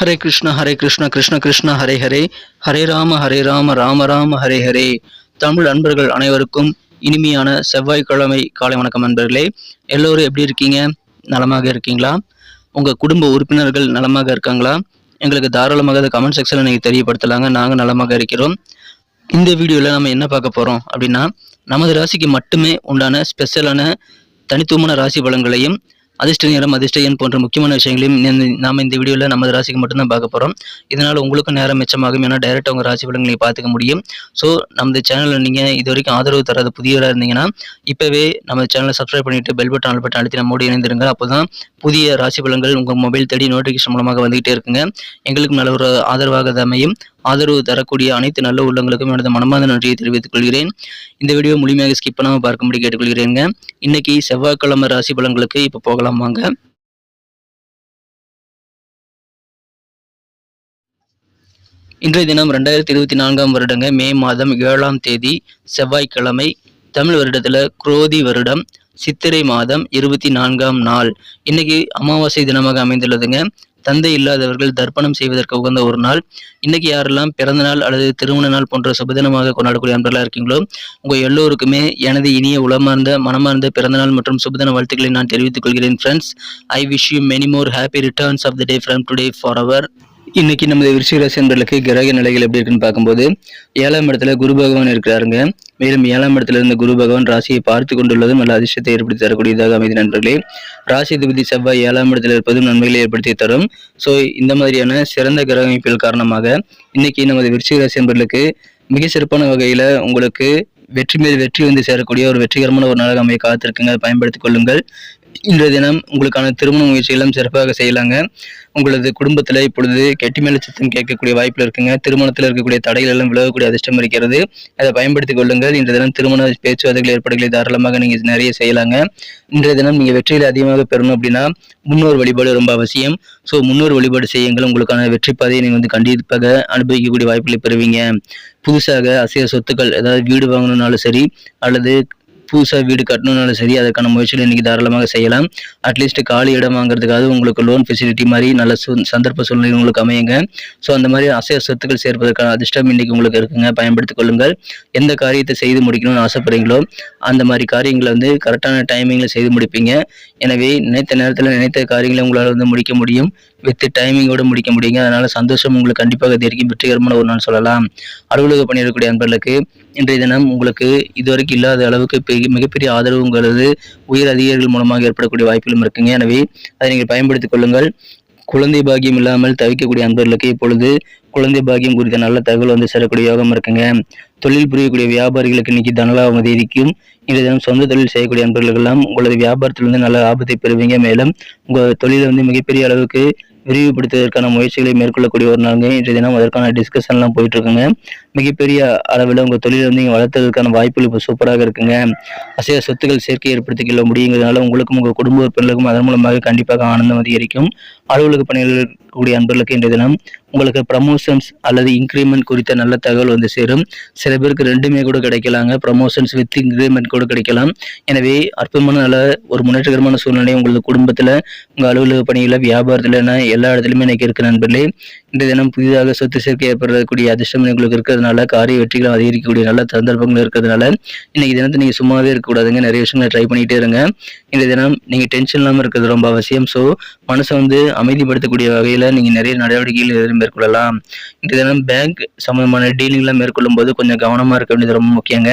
ஹரே கிருஷ்ண ஹரே கிருஷ்ண கிருஷ்ண கிருஷ்ண ஹரே ஹரே. ஹரே ராம ஹரே ராம ராம ராம ஹரே ஹரே. தமிழ் அன்பர்கள் அனைவருக்கும் இனிமையான செவ்வாய்க்கிழமை காலை வணக்கம் நண்பர்களே. எல்லோரும் எப்படி இருக்கீங்க? நலமாக இருக்கீங்களா? உங்கள் குடும்ப உறுப்பினர்கள் நலமாக இருக்காங்களா? எங்களுக்கு தாராளமாக அதை கமெண்ட் செக்ஷனில் நீங்கள் தெரியப்படுத்தலாங்க. நாங்கள் நலமாக இருக்கிறோம். இந்த வீடியோவில் நம்ம என்ன பார்க்க போகிறோம் அப்படின்னா நமது ராசிக்கு மட்டுமே உண்டான ஸ்பெஷலான தனித்துவமான ராசி பலன்களையும் அதிர்ஷ்ட நேரம் அதிர்ஷ்ட எண் போன்ற முக்கியமான விஷயங்களையும் இந்த- இந்த வீடியோவில் நமது ராசிக்கு மட்டும்தான் பார்க்க போகிறோம் இதனால் உங்களுக்கும் நேரம் மிச்சமாகும். ஏன்னா டைரெக்டாக உங்கள் ராசி பலன்களை பார்த்துக்க முடியும். ஸோ நமது சேனலில் நீங்கள் இது வரைக்கும் ஆதரவு தராத புதியவராக இருந்தீங்கன்னா இப்போவே நம்ம சேனலை சப்ஸ்கிரைப் பண்ணிட்டு பெல் பட்டன் ஆல் பட்டன் அழுத்தி நம்மோடு இணைந்திருங்க அப்போ தான் புதிய ராசி பலன்கள் உங்கள் மொபைல் தேடி நோட்டிஃபிகேஷன் மூலமாக வந்துகிட்டே இருக்குங்க. எங்களுக்கு நல்ல ஒரு ஆதரவாக அமையும். ஆதரவு தரக்கூடிய அனைத்து நல்ல உள்ளங்களுக்கும் எனது மனமார்ந்த நன்றியை தெரிவித்துக் கொள்கிறேன். இந்த வீடியோ முழுமையாக ஸ்கிப் பண்ணாமல் பார்க்கும்படி கேட்டுக்கொள்கிறேங்க. இன்னைக்கு செவ்வாய்க்கிழமை ராசி பலன்களுக்கு இப்போ போகலாம் வாங்க. இன்றைய தினம் ரெண்டாயிரத்தி இருபத்தி நான்காம் வருடங்க மே மாதம் ஏழாம் தேதி செவ்வாய்க்கிழமை தமிழ் வருடத்தில் குரோதி வருடம் சித்திரை மாதம் இருபத்தி நான்காம் நாள். இன்னைக்கு அமாவாசை தினமாக அமைந்துள்ளதுங்க. தந்தை இல்லாதவர்கள் தர்ப்பணம் செய்வதற்கு உகந்த ஒரு நாள். இன்னைக்கு யாரெல்லாம் பிறந்த நாள் அல்லது திருமண நாள் போன்ற சுபதினமாக கொண்டாடக்கூடிய அன்பர்களாக இருக்கீங்களோ உங்க எல்லோருக்குமே எனது இனிய உளமார்ந்த மனமார்ந்த பிறந்தநாள் மற்றும் சுபதின வாழ்த்துக்களை நான் தெரிவித்துக் கொள்கிறேன் friends I wish you many more happy returns of the day from today for அவர் இன்னைக்கு நமது விருச்சிகராசி என்பர்களுக்கு கிரக நிலைகள் எப்படி இருக்குன்னு பார்க்கும்போது ஏழாம் இடத்துல குரு பகவான் இருக்கிறாருங்க. மேலும் ஏழாம் இடத்துல இருந்த குரு பகவான் ராசியை பார்த்து கொண்டுள்ளதும் நல்ல அதிர்ஷ்டத்தை ஏற்படுத்தி தரக்கூடியதாக அமைதி நண்பர்களே. ராசி அதிபதி செவ்வாய் ஏழாம் இடத்துல இருப்பதும் நன்மைகளை ஏற்படுத்தி தரும். ஸோ இந்த மாதிரியான சிறந்த கிரக அமைப்பில் காரணமாக இன்னைக்கு நமது விருச்சிகராசி என்பர்களுக்கு மிக சிறப்பான வகையில் உங்களுக்கு வெற்றி மேல் வெற்றி வந்து சேரக்கூடிய ஒரு வெற்றிகரமான ஒரு நாளாக அமைய காத்திருக்குங்க. பயன்படுத்திக் கொள்ளுங்கள். இன்றைய தினம் உங்களுக்கான திருமண முயற்சிகளும் சிறப்பாக செய்யலாங்க. உங்களது குடும்பத்தில் இப்பொழுது கெட்டி மேல கேட்கக்கூடிய வாய்ப்பில் இருக்குங்க. திருமணத்தில் இருக்கக்கூடிய தடைகள் எல்லாம் விலகக்கூடிய அதிர்ஷ்டம் இருக்கிறது. அதை பயன்படுத்திக் கொள்ளுங்கள். இன்றைய தினம் திருமண பேச்சுவார்த்தைகள் ஏற்பாடுகளை தாராளமாக நீங்கள் நிறைய செய்யலாங்க. இன்றைய தினம் நீங்கள் வெற்றியில் அதிகமாக பெறணும் அப்படின்னா முன்னோர் வழிபாடு ரொம்ப அவசியம். ஸோ முன்னோர் வழிபாடு செய்யுங்கள். உங்களுக்கான வெற்றி பாதையை நீங்கள் வந்து கண்டிப்பாக அனுபவிக்கக்கூடிய வாய்ப்புகளை பெறுவீங்க. புதுசாக அசைய சொத்துக்கள் ஏதாவது வீடு வாங்கணும்னாலும் சரி அல்லது புதுசாக வீடு கட்டணும்னாலும் சரி அதற்கான முயற்சிகள் இன்றைக்கி தாராளமாக செய்யலாம். அட்லீஸ்ட் காலி இடம் வாங்குறதுக்காக உங்களுக்கு லோன் ஃபெசிலிட்டி மாதிரி நல்ல சந்தர்ப்ப சூழ்நிலை உங்களுக்கு அமையுங்க. ஸோ அந்த மாதிரி அசைய சொத்துக்கள் சேர்ப்பதற்கான அதிர்ஷ்டம் இன்னைக்கு உங்களுக்கு இருக்குங்க. பயன்படுத்திக் கொள்ளுங்கள். எந்த காரியத்தை செய்து முடிக்கணும்னு ஆசைப்படுறீங்களோ அந்த மாதிரி காரியங்களை வந்து கரெக்டான டைமிங்கில் செய்து முடிப்பீங்க. எனவே நினைத்த நேரத்தில் நினைத்த காரியங்களை உங்களால் வந்து முடிக்க முடியும். வித் டைமிங்கோட முடிக்க முடியுங்க. அதனால் சந்தோஷம் உங்களுக்கு கண்டிப்பாக தெரிவிக்கும் வெற்றிகரமான ஒரு நாள் சொல்லலாம். அலுவலக பணியிடக்கூடிய அன்பர்களுக்கு இன்றைய தினம் உங்களுக்கு இதுவரைக்கும் இல்லாத அளவுக்கு மிகப்பெரிய ஆதரவு உங்களது உயர் அதிகாரிகள் மூலமாக ஏற்படக்கூடிய வாய்ப்புகளும் இருக்குங்க. எனவே அதை நீங்கள் பயன்படுத்திக் கொள்ளுங்கள். குழந்தை பாக்கியம் இல்லாமல் தவிக்கக்கூடிய அன்பர்களுக்கு இப்பொழுது குழந்தை பாக்கியம் குறித்த நல்ல தகவல் வந்து சேரக்கூடிய யோகம் இருக்குங்க. தொழில் புரியக்கூடிய வியாபாரிகளுக்கு இன்னைக்கு தனலாபம் அதிகரிக்கும். இன்றைய தினம் சொந்த தொழில் செய்யக்கூடிய அன்பர்களுக்கெல்லாம் உங்களது வியாபாரத்திலிருந்து நல்ல லாபத்தை பெறுவீங்க. மேலும் உங்கள் தொழிலை வந்து மிகப்பெரிய அளவுக்கு விரிவுபடுத்துவதற்கான முயற்சிகளை மேற்கொள்ளக்கூடிய ஒரு நாளுங்க இன்றைய தினம். அதற்கான டிஸ்கஷன்லாம் போயிட்டுருக்குங்க. மிகப்பெரிய அளவில் உங்கள் தொழிலை வந்து நீங்கள் வளர்த்ததுக்கான வாய்ப்புகள் இப்போ சூப்பராக இருக்குங்க. அசைய சொத்துக்கள் சேர்க்கை ஏற்படுத்திக்கொள்ள முடியுங்கிறதுனால உங்களுக்கும் உங்கள் குடும்ப உறுப்பினர்களுக்கும் அதன் மூலமாக கண்டிப்பாக ஆனந்தம் அதிகரிக்கும். அலுவலக பணியில் இருக்கக்கூடிய அன்பர்களுக்கு இன்றைய தினம் உங்களுக்கு ப்ரமோஷன்ஸ் அல்லது இன்க்ரிமெண்ட் குறித்த நல்ல தகவல் வந்து சேரும். சில பேருக்கு ரெண்டுமே கூட கிடைக்கலாங்க. ப்ரமோஷன்ஸ் வித் இன்க்ரிமெண்ட் கூட கிடைக்கலாம். எனவே அற்புதமான நல்ல ஒரு முன்னேற்றகரமான சூழ்நிலை உங்களது குடும்பத்தில் உங்கள் அலுவலக பணியில் வியாபாரத்தில் என எல்லா இடத்துலையுமே எனக்கு இருக்கு நண்பர்களே. இந்த தினம் புதிதாக சொத்து சேர்க்கை ஏற்படக்கூடிய அதிர்ஷ்டம் உங்களுக்கு இருக்கிறதுனால காரிய வெற்றிகளும் அதிகரிக்கக்கூடிய நல்ல சந்தர்ப்பங்கள் இருக்கிறதுனால இன்னைக்கு தினத்தை நீங்கள் சும்மாவே இருக்கக்கூடாதுங்க நிறைய விஷயங்களை ட்ரை பண்ணிகிட்டே இருங்க. இந்த தினம் நீங்கள் டென்ஷன் இல்லாமல் இருக்கிறது ரொம்ப அவசியம். ஸோ மனசை வந்து அமைதிப்படுத்தக்கூடிய வகையில் நீங்கள் நிறைய நடவடிக்கைகள் மேற்கொள்ளலாம். இந்த தினம் பேங்க் சம்பந்தமான டீலிங்லாம் மேற்கொள்ளும் போது கொஞ்சம் கவனமாக இருக்க வேண்டியது ரொம்ப முக்கியங்க.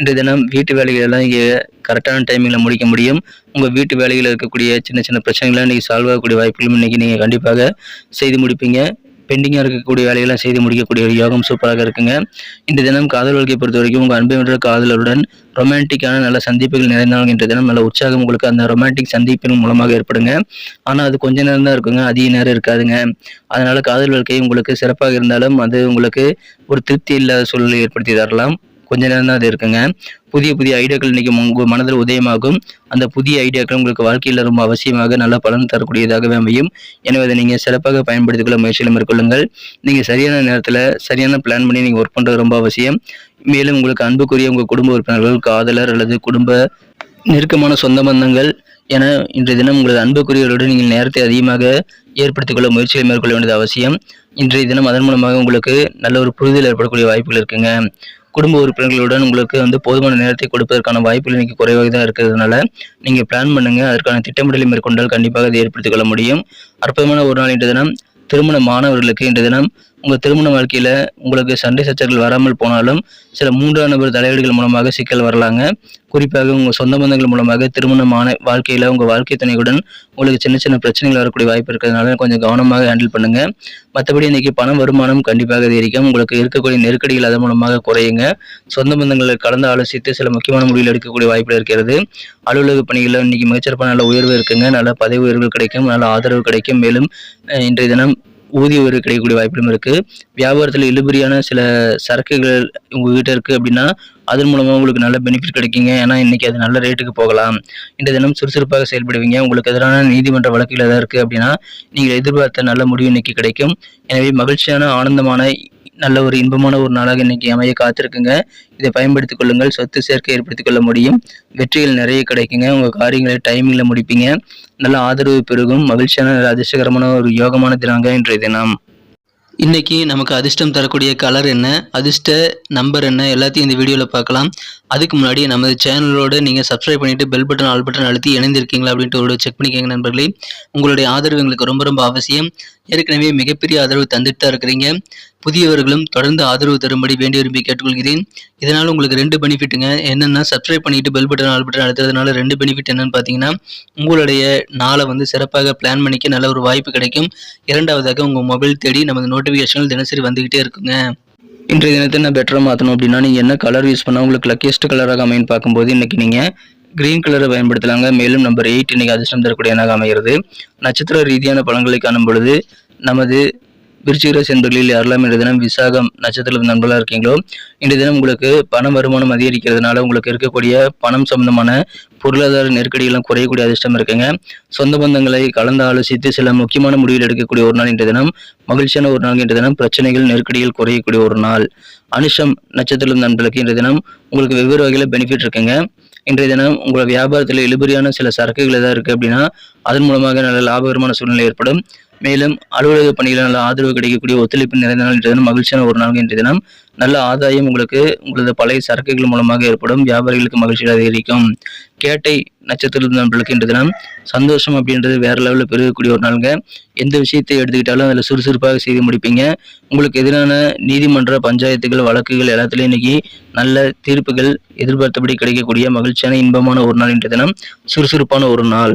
இந்த தினம் வீட்டு வேலைகள் எல்லாம் இங்கே கரெக்டான டைமிங்கில் முடிக்க முடியும். உங்கள் வீட்டு வேலைகளில் இருக்கக்கூடிய சின்ன சின்ன பிரச்சனைகளை இன்றைக்கி சால்வ் ஆகக்கூடிய வாய்ப்புகளும் இன்னைக்கு நீங்கள் கண்டிப்பாக செய்து முடிப்பீங்க. பெண்டிங்காக இருக்கக்கூடிய வேலையெல்லாம் செய்து முடிக்கக்கூடிய ஒரு யோகம் சூப்பராக இருக்குங்க. இந்த தினம் காதல் வாழ்க்கையை பொறுத்த வரைக்கும் உங்கள் அன்பு என்ற காதலருடன் ரொமான்டிக்கான நல்ல சந்திப்புகள் நிறைந்தாலும் இன்றைய தினம் நல்ல உற்சாகம் உங்களுக்கு அந்த ரொமான்டிக் சந்திப்பின் மூலமாக ஏற்படுங்க. ஆனால் அது கொஞ்ச நேரம் தான் இருக்குங்க. அதிக நேரம் இருக்காதுங்க. அதனால் காதல் வாழ்க்கை உங்களுக்கு சிறப்பாக இருந்தாலும் அது உங்களுக்கு ஒரு திருப்தி இல்லாத சூழ்நிலை ஏற்படுத்தி தரலாம். கொஞ்ச நேரம் தான் அது இருக்குங்க. புதிய புதிய ஐடியாக்கள் இன்னைக்கு உங்கள் மனதில் உதயமாகும். அந்த புதிய ஐடியாக்கள் உங்களுக்கு வாழ்க்கையில் ரொம்ப அவசியமாக நல்ல பலன் தரக்கூடியதாகவே அமையும். எனவே அதை நீங்கள் சிறப்பாக பயன்படுத்திக் கொள்ள முயற்சிகளை மேற்கொள்ளுங்கள். நீங்கள் சரியான நேரத்தில் சரியான பிளான் பண்ணி நீங்கள் ஒர்க் பண்ணுறது ரொம்ப அவசியம். மேலும் உங்களுக்கு அன்புக்குரிய உங்கள் குடும்ப உறுப்பினர்கள் காதலர் அல்லது குடும்ப நெருக்கமான சொந்த பந்தங்கள் என இன்றைய தினம் உங்களது அன்புக்குரியவர்களுடன் நீங்கள் நேரத்தை அதிகமாக ஏற்படுத்திக் கொள்ள முயற்சிகளை மேற்கொள்ள வேண்டியது அவசியம். இன்றைய தினம் அதன் மூலமாக உங்களுக்கு நல்ல ஒரு புரிதல் ஏற்படக்கூடிய வாய்ப்புகள் இருக்குங்க. குடும்ப உறுப்பினர்களுடன் உங்களுக்கு வந்து போதுமான நேரத்தை கொடுப்பதற்கான வாய்ப்புகள் இன்னைக்கு குறைவாக தான் இருக்கிறதுனால நீங்கள் பிளான் பண்ணுங்க. அதற்கான திட்டமிடலை மேற்கொண்டால் கண்டிப்பாக அதை ஏற்படுத்திக் கொள்ள முடியும். அற்புதமான ஒரு நாள் இன்று தினம். திருமண மாணவர்களுக்கு இன்று தினம் உங்கள் திருமண வாழ்க்கையில் உங்களுக்கு சண்டை சச்சரவுகள் வராமல் போனாலும் சில மூன்றாம் நபர் தலையீடுகள் மூலமாக சிக்கல் வரலாங்க. குறிப்பாக உங்கள் சொந்த பந்தங்கள் மூலமாக திருமணமான வாழ்க்கையில் உங்கள் வாழ்க்கை துணையுடன் உங்களுக்கு சின்ன சின்ன பிரச்சனைகள் வரக்கூடிய வாய்ப்பு இருக்கிறதுனால கொஞ்சம் கவனமாக ஹேண்டில் பண்ணுங்கள் மற்றபடி இன்னைக்கு பண வருமானம் கண்டிப்பாக அதிகரிக்கும். உங்களுக்கு இருக்கக்கூடிய நெருக்கடிகள் அதன் மூலமாக குறையுங்க. சொந்த பந்தங்களை கலந்து ஆலோசித்து சில முக்கியமான முடிவில் எடுக்கக்கூடிய வாய்ப்புகள் இருக்கிறது. அலுவலக பணிகளில் இன்னைக்கு மிகச்சிறப்பான நல்ல உயர்வு இருக்குங்க. நல்ல பதவி உயர்வு கிடைக்கும். நல்ல ஆதரவு கிடைக்கும். மேலும் இன்றைய தினம் ஊதிய உயர்வு கிடைக்கக்கூடிய வாய்ப்புகளும் இருக்குது வியாபாரத்தில் இழுபறியான சில சரக்குகள் உங்ககிட்ட இருக்குது அப்படின்னா அதன் மூலமாக உங்களுக்கு நல்ல பெனிஃபிட் கிடைக்குங்க. ஏன்னா இன்றைக்கி அது நல்ல ரேட்டுக்கு போகலாம். இந்த தினம் சுறுசுறுப்பாக செயல்படுவீங்க. உங்களுக்கு எதிரான நீதிமன்ற வழக்குகள் ஏதாவது இருக்குது அப்படின்னா நீங்கள் எதிர்பார்த்த நல்ல முடிவு இன்றைக்கி கிடைக்கும். எனவே மகிழ்ச்சியான ஆனந்தமான நல்ல ஒரு இன்பமான ஒரு நாளாக இன்னைக்கு அமைய காத்திருக்குங்க. இதை பயன்படுத்திக் கொள்ளுங்கள் சொத்து சேர்க்கை ஏற்படுத்திக் கொள்ள முடியும். வெற்றிகள் நிறைய கிடைக்குங்க. உங்க காரியங்களை டைமிங்ல முடிப்பீங்க. நல்ல ஆதரவு பெருகும். மகிழ்ச்சியான அதிர்ஷ்டகரமான ஒரு யோகமான தினாங்க இன்றைய தினம். இன்னைக்கு நமக்கு அதிர்ஷ்டம் தரக்கூடிய கலர் என்ன? அதிர்ஷ்ட நம்பர் என்ன? எல்லாத்தையும் இந்த வீடியோவில் பார்க்கலாம். அதுக்கு முன்னாடி நமது சேனலோடு நீங்கள் சப்ஸ்கிரைப் பண்ணிட்டு பெல் பட்டன் ஆல் பட்டன் அழுத்தி இணைந்திருக்கீங்களா அப்படின்ட்டு ஒரு செக் பண்ணிக்கோங்க நண்பர்களே. உங்களுடைய ஆதரவு எங்களுக்கு ரொம்ப ரொம்ப அவசியம். ஏற்கனவே மிகப்பெரிய ஆதரவு தந்துட்டு தான் இருக்கிறீங்க. புதியவர்களும் தொடர்ந்து ஆதரவு தரும்படி வேண்டி விரும்பி கேட்டுக்கொள்கிறேன். இதனால் உங்களுக்கு ரெண்டு பெனிஃபிட்டுங்க என்னென்னா சப்ஸ்கிரைப் பண்ணிட்டு பெல் பட்டன் ஆல் பட்டன் அழுத்துறதுனால ரெண்டு பெனிஃபிட் என்னன்னு பார்த்தீங்கன்னா உங்களுடைய நாளை வந்து சிறப்பாக பிளான் பண்ணிக்க நல்ல ஒரு வாய்ப்பு கிடைக்கும். இரண்டாவதாக உங்கள் மொபைல் தேடி நமது நோட்டிஃபிகேஷன்கள் தினசரி வந்துகிட்டே இருக்குங்க. இன்றைய தினத்தை நான் பெட்டராக மாற்றணும் அப்படின்னா நீங்கள் என்ன கலர் யூஸ் பண்ணால் உங்களுக்கு லக்கியஸ்ட் கலராக அமையன்னு பார்க்கும்போது இன்றைக்கி நீங்கள் கிரீன் கலரை பயன்படுத்தலாங்க. மேலும் நம்பர் எயிட் இன்றைக்கி அதிர்ஷ்டம் தரக்கூடிய எண்ணாக அமைகிறது. நட்சத்திர ரீதியான பலன்களை காணும் பொழுது நமது விருச்சிகராசி என்பர்களில் யாரெல்லாம் இன்றைய தினம் விசாகம் நட்சத்திரத்தில் நண்பர்களாக இருக்கீங்களோ இன்றைய தினம் உங்களுக்கு பண வருமானம் அதிகரிக்கிறதுனால உங்களுக்கு இருக்கக்கூடிய பணம் சம்பந்தமான பொருளாதார நெருக்கடிகளும் குறையக்கூடிய அதிர்ஷ்டம் இருக்குங்க. சொந்த பந்தங்களை கலந்து ஆலோசித்து சில முக்கியமான முடிவுகள் எடுக்கக்கூடிய ஒரு நாள் இன்றைய தினம். மகிழ்ச்சியான ஒரு நாள் இன்றைய தினம். பிரச்சனைகள் நெருக்கடிகள் குறையக்கூடிய ஒரு நாள். அனுஷம் நட்சத்திரம் நண்பர்களுக்கு இன்றைய தினம் உங்களுக்கு வெவ்வேறு வகையில் பெனிஃபிட் இருக்குங்க. இன்றைய தினம் உங்களோட வியாபாரத்தில் இழுபறியான சில சரக்குகள் ஏதாவது இருக்குது அப்படின்னா அதன் மூலமாக நல்ல லாபகரமான சூழ்நிலை ஏற்படும். மேலும் அலுவலக பணிகளில் நல்ல ஆதரவு கிடைக்கக்கூடிய ஒத்துழைப்பு நிறைந்த நாள் இன்றைய தினம் மகிழ்ச்சியான ஒரு நாள் இன்றைய தினம். நல்ல ஆதாயம் உங்களுக்கு உங்களது பழைய சரக்குகள் மூலமாக ஏற்படும். வியாபாரிகளுக்கு மகிழ்ச்சிகள் அதிகரிக்கும். கேட்டை நட்சத்திரத்தில் நண்பர்களுக்கு இன்றைய தினம் சந்தோஷம் அப்படின்றது வேற லெவலில் பெருகக்கூடிய ஒரு நாளுங்க. எந்த விஷயத்தை எடுத்துக்கிட்டாலும் அதில் சுறுசுறுப்பாக செய்து முடிப்பீங்க. உங்களுக்கு எதிரான நீதிமன்ற பஞ்சாயத்துகள் வழக்குகள் எல்லாத்துலேயும் இன்னைக்கு நல்ல தீர்ப்புகள் எதிர்பார்த்தபடி கிடைக்கக்கூடிய மகிழ்ச்சியான இன்பமான ஒரு நாள் இன்றைய தினம். சுறுசுறுப்பான ஒரு நாள்.